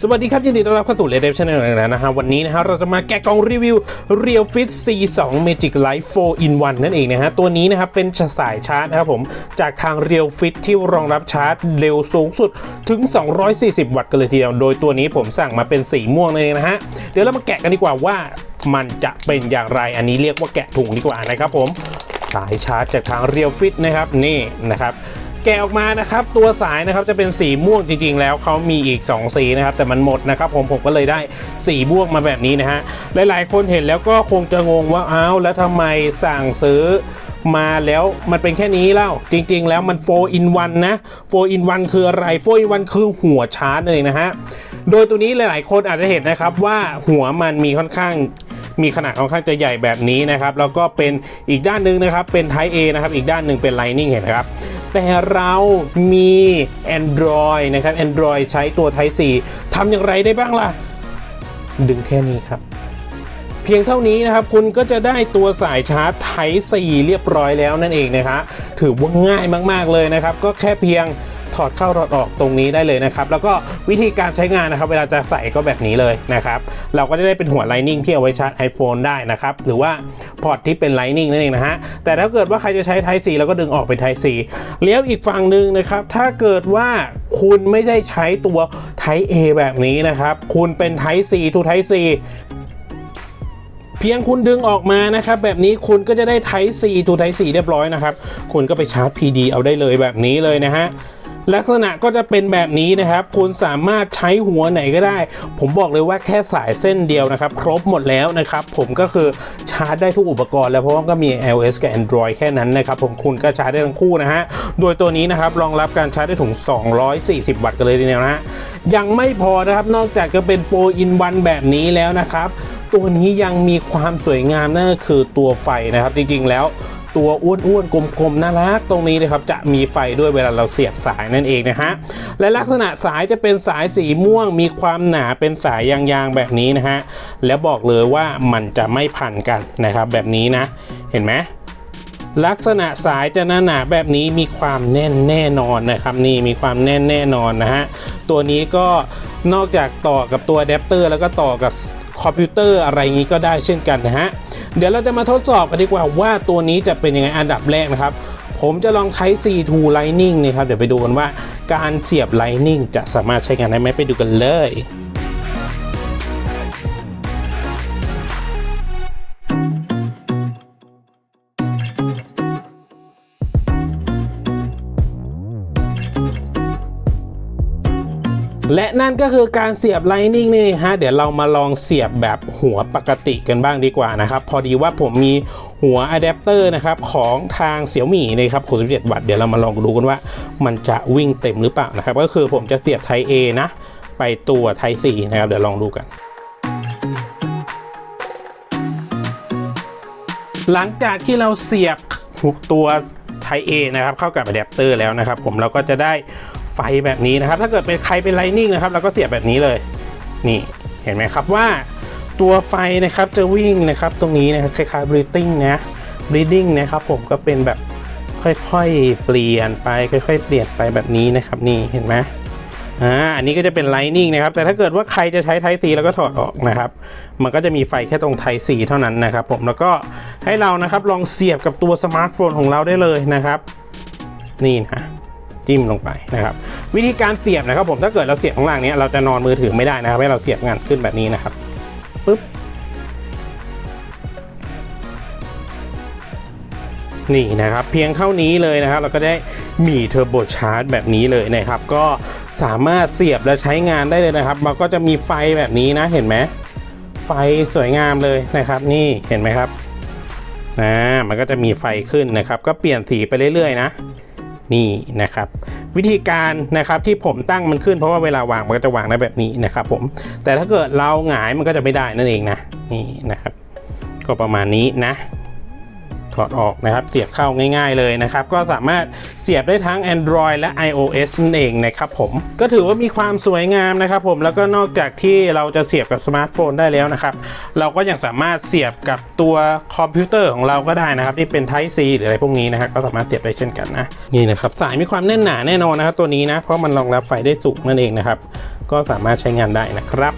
สวัสดีครับยินดีต้อนรับเข้าสู่ Red Dead Channel แล้วนะฮะวันนี้นะฮะเราจะมาแกะกล่องรีวิว Real Fit C2 Magic Light 4 in 1นั่นเองนะฮะตัวนี้นะครับเป็นสายชาร์จนะครับผมจากทาง Real Fit ที่รองรับชาร์จเร็วสูงสุดถึง 240 วัตต์กันเลยทีเดียวโดยตัวนี้ผมสั่งมาเป็นสีม่วงนั่นเองนะฮะเดี๋ยวเรามาแกะกันดีกว่าว่ามันจะเป็นอย่างไรอันนี้เรียกว่าแกะถุงดีกว่านะครับผมสายชาร์จจากทาง Real Fit นะครับนี่นะครับ แกะออกมานะครับตัวสายนะครับจะเป็นสีม่วงจริง ๆ แล้วเขามีอีก 2 สีนะครับแต่มันหมดนะครับผมผมก็เลยได้สีม่วงมาแบบนี้นะฮะหลายๆ คนเห็นแล้วก็คงจะงงว่าอ้าวแล้วทำไมสั่งซื้อมาแล้วมันเป็นแค่นี้เล่าจริง ๆ แล้วมัน 4 in 1 นะ 4 in 1 คืออะไร 4 in 1 คือหัวชาร์จนั่นเองนะฮะโดยตัวนี้หลายๆ คนอาจจะเห็นนะครับว่าหัวมันมีค่อนข้างมีขนาดค่อนข้างจะใหญ่แบบนี้นะครับ แล้วก็เป็นอีกด้านหนึ่งนะครับเป็น Type A นะครับ อีกด้านหนึ่งเป็น Lightning เห็นครับ แต่เรามี Android นะครับ Android ใช้ตัว Type C ทำอย่างไรได้บ้างล่ะ ดึงแค่นี้ครับ เพียงเท่านี้นะครับ คุณก็จะได้ตัวสายชาร์จ Type C เรียบร้อยแล้วนั่นเองนะคะถือว่าง่ายมาก ๆ เลยนะครับ ก็แค่เพียง ถอดเข้าถอดออกตรงนี้ได้เลยนะครับ แล้วก็วิธีการใช้งานนะครับ เวลาจะใส่ก็แบบนี้เลยนะครับ เราก็จะได้เป็นหัว Lightning ที่เอาไว้ชาร์จ iPhone ได้นะครับ หรือว่าพอร์ตที่เป็น Lightning นั่นเองนะฮะ แต่ถ้าเกิดว่าใครจะใช้ Type C เราก็ดึงออกเป็น Type C แล้ยวอีกฝั่งหนึ่งนะครับ ถ้าเกิดว่าคุณไม่ได้ใช้ตัว Type A แบบนี้นะครับ คุณเป็น Type C to Type C เพียงคุณดึงออกมานะครับ แบบนี้คุณก็จะได้ Type C to Type C เรียบร้อยนะครับ คุณก็ไปชาร์จ PD เอาได้เลยแบบนี้เลยนะฮะ ลักษณะก็จะเป็นแบบนี้นะครับคุณสามารถใช้หัวไหนก็ได้ ผมบอกเลยว่าแค่สายเส้นเดียวนะครับ ครบหมดแล้วนะครับ ผมก็คือชาร์จได้ทุกอุปกรณ์แล้วเพราะว่าก็มี iOS กับ Android แค่นั้นนะครับ ผมคุณก็ชาร์จได้ทั้งคู่นะฮะ โดยตัวนี้นะครับรองรับการชาร์จได้ถึง 240 วัตต์กันเลยทีเดียวนะฮะยังไม่พอนะครับนอกจากจะเป็น4 in 1แบบนี้แล้วนะครับ ตัวนี้ยังมีความสวยงามนั่นก็คือตัวไฟนะครับ จริงๆแล้ว ตัวอ้วนๆกลมๆน่ารักตรงนี้นะครับจะมีไฟด้วยเวลาเราเสียบสายนั่นเองนะฮะและลักษณะสายจะเป็นสายสีม่วง มีความหนาเป็นสายยางๆแบบนี้นะฮะแล้วบอกเลยว่ามันจะไม่พันกันนะครับ แบบนี้นะ เห็นไหมลักษณะสายจะหนาๆแบบนี้มีความแน่นแน่นอนนะครับนี่มีความแน่นแน่นอนนะฮะตัวนี้ก็นอกจากต่อกับตัวอะแดปเตอร์แล้วก็ต่อกับคอมพิวเตอร์อะไรงี้ก็ได้เช่นกันนะฮะ เดี๋ยวเราจะมาทดสอบกันดีกว่าว่าตัวนี้จะเป็นยังไงอันดับแรกนะครับ ผมจะลองใช้ C2 Lightning นะครับ เดี๋ยวไปดูกันว่าการเสียบ Lightning จะสามารถใช้งานได้ไหมไปดูกันเลย และนั่นก็คือการเสียบ Lightning นี่ฮะเดี๋ยวเรามาลองเสียบแบบหัวปกติกันบ้างดีกว่านะครับ พอดีว่าผมมีหัวอะแดปเตอร์นะครับของทางเสี่ยวมี่นะครับ67วัตต์เดี๋ยวเรามาลองดูกันว่ามันจะวิ่งเต็มหรือเปล่านะครับ ก็คือผมจะเสียบ Type A นะ ไปตัว Type C นะครับ เดี๋ยวลองดูกันหลังจากที่เราเสียบตัว Type A นะครับเข้ากับอะแดปเตอร์แล้วนะครับ ผมเราก็จะได้ ไฟแบบนี้นะครับ ถ้าเกิดเป็นใครเป็น Lightning นะครับเราก็เสียบแบบนี้เลย นี่เห็นไหมครับว่าตัวไฟนะครับจะวิ่งนะครับ ตรงนี้นะครับคล้ายๆ breathing นะ breathing นะครับผมก็เป็นแบบค่อยๆ เปลี่ยนไปค่อย ๆ เปลี่ยนไปแบบนี้นะครับ นี่เห็นไหมอ่าอันนี้ก็จะเป็น Lightning นะครับ แต่ถ้าเกิดว่าใครจะใช้ Type C แล้วก็ถอดออกนะครับ มันก็จะมีไฟแค่ตรง Type C เท่านั้นนะครับผมแล้วก็ให้เรานะครับลองเสียบกับตัวสมาร์ทโฟนของเราได้เลยนะครับ นี่นะ จิ้มลงไปนะครับ วิธีการเสียบนะครับ ผมถ้าเกิดเราเสียบข้างล่างนี้เราจะนอนมือถือไม่ได้นะครับให้เราเสียบงานขึ้นแบบนี้นะครับปึ๊บนี่นะครับเพียงเท่านี้เลยนะครับ เราก็ได้มีเทอร์โบชาร์จแบบนี้เลยนะครับ ก็สามารถเสียบและใช้งานได้เลยนะครับ มันก็จะมีไฟแบบนี้นะเห็นไหมไฟสวยงามเลยนะครับ นี่เห็นไหมครับอ่ามันก็จะมีไฟขึ้นนะครับ ก็เปลี่ยนสีไปเรื่อยๆนะ นี่นะครับ วิธีการนะครับที่ผมตั้งมันขึ้นเพราะว่าเวลาวางมันก็จะวางได้แบบนี้นะครับผมแต่ถ้าเกิดเราหงายมันก็จะไม่ได้นั่นเองนะนี่นะครับ ก็ประมาณนี้นะ ถอดออกนะครับ เสียบเข้าง่ายๆเลยนะครับ ก็สามารถเสียบได้ทั้ง Android และ iOS นั่นเองนะครับผม ก็ถือว่ามีความสวยงามนะครับผม แล้วก็นอกจากที่เราจะเสียบกับสมาร์ทโฟนได้แล้วนะครับ เราก็ยังสามารถเสียบกับตัวคอมพิวเตอร์ของเราก็ได้นะครับ ที่เป็น Type C หรืออะไรพวกนี้นะครับ ก็สามารถเสียบได้เช่นกันนะ นี่นะครับ สายมีความแน่นหนาแน่นอนนะครับตัวนี้นะ เพราะมันรองรับไฟได้สูงนั่นเองนะครับ ก็สามารถใช้งานได้นะครับ